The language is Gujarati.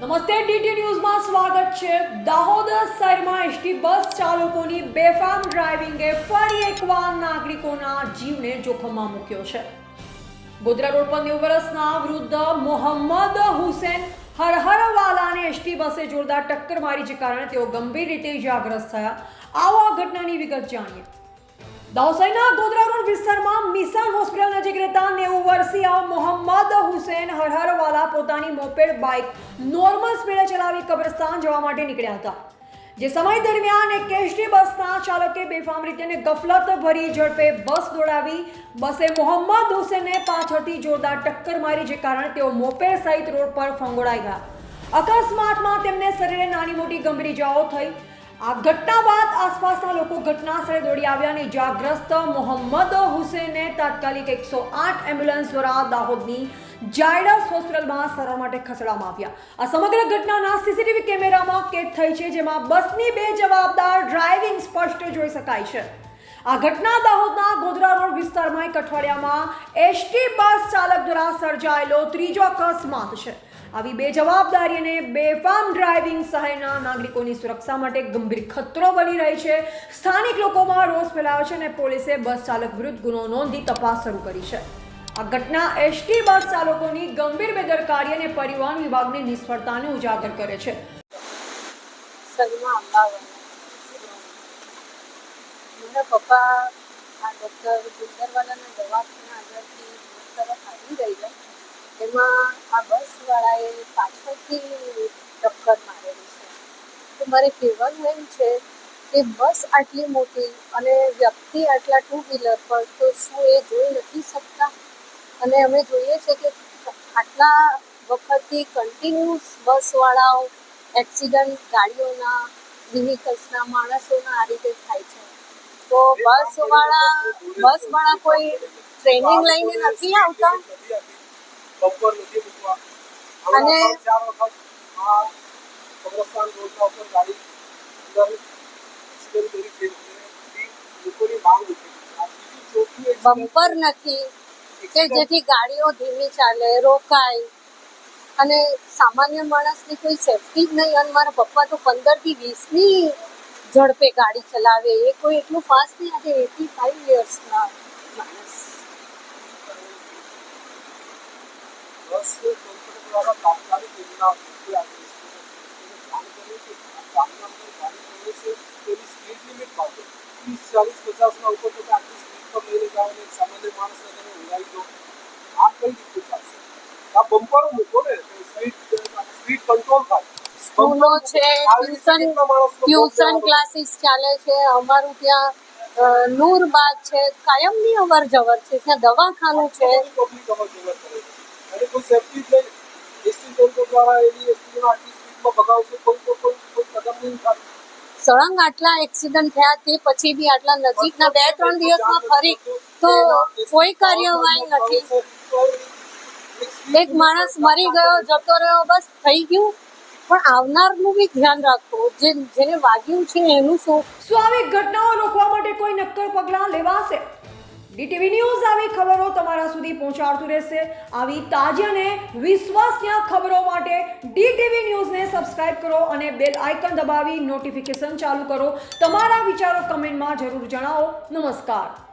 નમસ્તે, ડીટી ન્યૂઝમાં સ્વાગત છે. દાહોદ શહેરમાં એસટી બસ ચાલકોની બેફામ ડ્રાઇવિંગે ફરી એકવાર નાગરિકોના જીવને જોખમમાં મૂક્યો છે. ગોધરા રોડ પર નેવું વર્ષના વૃદ્ધ મોહમ્મદ હુસેન હરહરવાલાને એસટી બસે જોરદાર ટક્કર મારી જે કારણે તેઓ ગંભીર રીતે ઇજાગ્રસ્ત થયા. આવો આ ઘટનાની વિગત જાણીએ. દાહોસાઈના ગોધરા રોડ વિસ્તારમાં મિશન હોસ્પિટલ નજીક રહેતા નેવું વર્ષીય મોહમ્મદ હુસેન હરહરવાલા પોતાની મોપેડ બાઇક નોર્મલ સ્પીડે ચલાવી કબ્રસ્તાન જવા માટે નીકળ્યા હતા. જે સમય દરમિયાન એક કેશની બસના ચાલકે બેફામ રીતે ગફલત ભરી ઝડપે બસ દોડાવી, બસે મોહમ્મદ હુસેનને પાછળથી જોરદાર ટક્કર મારી જે કારણે તેઓ મોપેડ સહિત રોડ પર ફંગોળાઈ ગયા. અકસ્માતમાં તેમને શરીરે નાની મોટી ગંભીર ઇજાઓ થઈ. આ ઘટના બાદ આસપાસના લોકો ઘટના સ્થળે દોડી આવ્યા અને ઇજાગ્રસ્ત મોહમ્મદ હુસેનને તાત્કાલિક એકસો આઠ એમ્બ્યુલન્સ દ્વારા દાહોદની જાયડસ હોસ્પિટલમાં સારવાર માટે ખસેડવામાં આવ્યા. આ સમગ્ર ઘટનાના સીસીટીવી કેમેરામાં કેદ થઈ છે, જેમાં બસની બે જવાબદાર ડ્રાઇવિંગ સ્પષ્ટ જોઈ શકાય છે. આ ઘટના દાહોદના ગોધરા રોડ વિસ્તારમાં એક અઠવાડિયામાં એસટી બસ ચાલક દ્વારા સર્જાયેલો ત્રીજો અકસ્માત છે. આવી બે જવાબદારી અને બેફામ ડ્રાઇવિંગ શહેરના નાગરિકોની સુરક્ષા માટે ગંભીર ખતરો બની રહી છે. સ્થાનિક લોકોમાં રોષ ફેલાયો છે અને પોલીસે બસ ચાલક વિરુદ્ધ ગુનો નોંધી તપાસ શરૂ કરી છે. આ ઘટના એસટી બસ ચાલકોની ગંભીર બેદરકારી અને પરિવહન વિભાગની નિષ્ફળતાને ઉજાગર કરે છે. મારા પપ્પા, આ ડૉક્ટર ગુંદરવાલાના દવાખાના આગળથી તરફ આવી રહ્યા એમાં આ બસવાળાએ પાછળથી ટક્કર મારેલી છે. તો મારે કહેવાનું એમ છે કે બસ આટલી મોટી અને વ્યક્તિ આટલા ટુ વ્હીલર પર તો શું એ જોઈ નથી શકતા? અને અમે જોઈએ છે કે આટલા વખતથી કન્ટિન્યુઅસ બસવાળાઓ એક્સિડન્ટ ગાડીઓના વ્હીકલ્સના માણસોના આ રીતે થાય છે. તો બસવાળા બસવાળા કોઈ ટ્રેનિંગ લઈને નથી આવતા? અને- કબ્રસ્તાન રોડના ઉપર ગાડી અંદર કરી છે લોકોની માંગ બમ્પર નથી. કે જેથી ગાડીઓ ધીમી ચાલે રોકાય. અને સામાન્ય માણસની કોઈ સેફટી જ નહીં. અને મારા પપ્પા તો પંદરથી વીસની ઝડપે ગાડી ચલાવે. એ કોઈ એટલું ફાસ્ટ નહીં. આજે એટી ફાઈવ યર્સના માણસ. બસ તંત્ર દ્વારા તાત્કાલિક યોજના આપી છે એને જાણ કરી કે આ ગામના અંદર ગાડી ચલે છે તેની સ્પીડ લિમિટ બાબતે ત્રીસ ચાલીસ પચાસના ઉપર તમે આટલી સ્પીડ પર લઈને જાઓ અને એક સામાન્ય સ્કૂલો છે, ટ્યુશન ટ્યુશન ક્લાસીસ ચાલે છે, અમારું ત્યાં નૂરબાગ છે, કાયમની અવર જવર છે, ત્યાં દવાખાનું છે. સળંગ આટલા એક્સિડન્ટ થયા તે પછી બી આટલા નજીકના બે, ત્રણ દિવસમાં ફરી તો કોઈ કાર્યવાહી નથી. એક માણસ મરી ગયો, જતો રહ્યો, બસ થઈ ગયું. પણ આવનારનું બી ધ્યાન રાખો. જે જેને વાગ્યું છે એનું શું? શું આવી ઘટનાઓ રોકવા માટે કોઈ નક્કર પગલાં લેવાશે? ડીટીવી ન્યૂઝ આવી ખબરો તમારા સુધી પહોંચાડતું રહેશે. આવી તાજી અને વિશ્વસનીય ખબરો માટે ડીટીવી ન્યૂઝને સબસ્ક્રાઇબ કરો અને બેલ આઇકન દબાવી નોટિફિકેશન ચાલુ કરો. તમારા વિચારો કમેન્ટમાં જરૂર જણાવો. નમસ્કાર.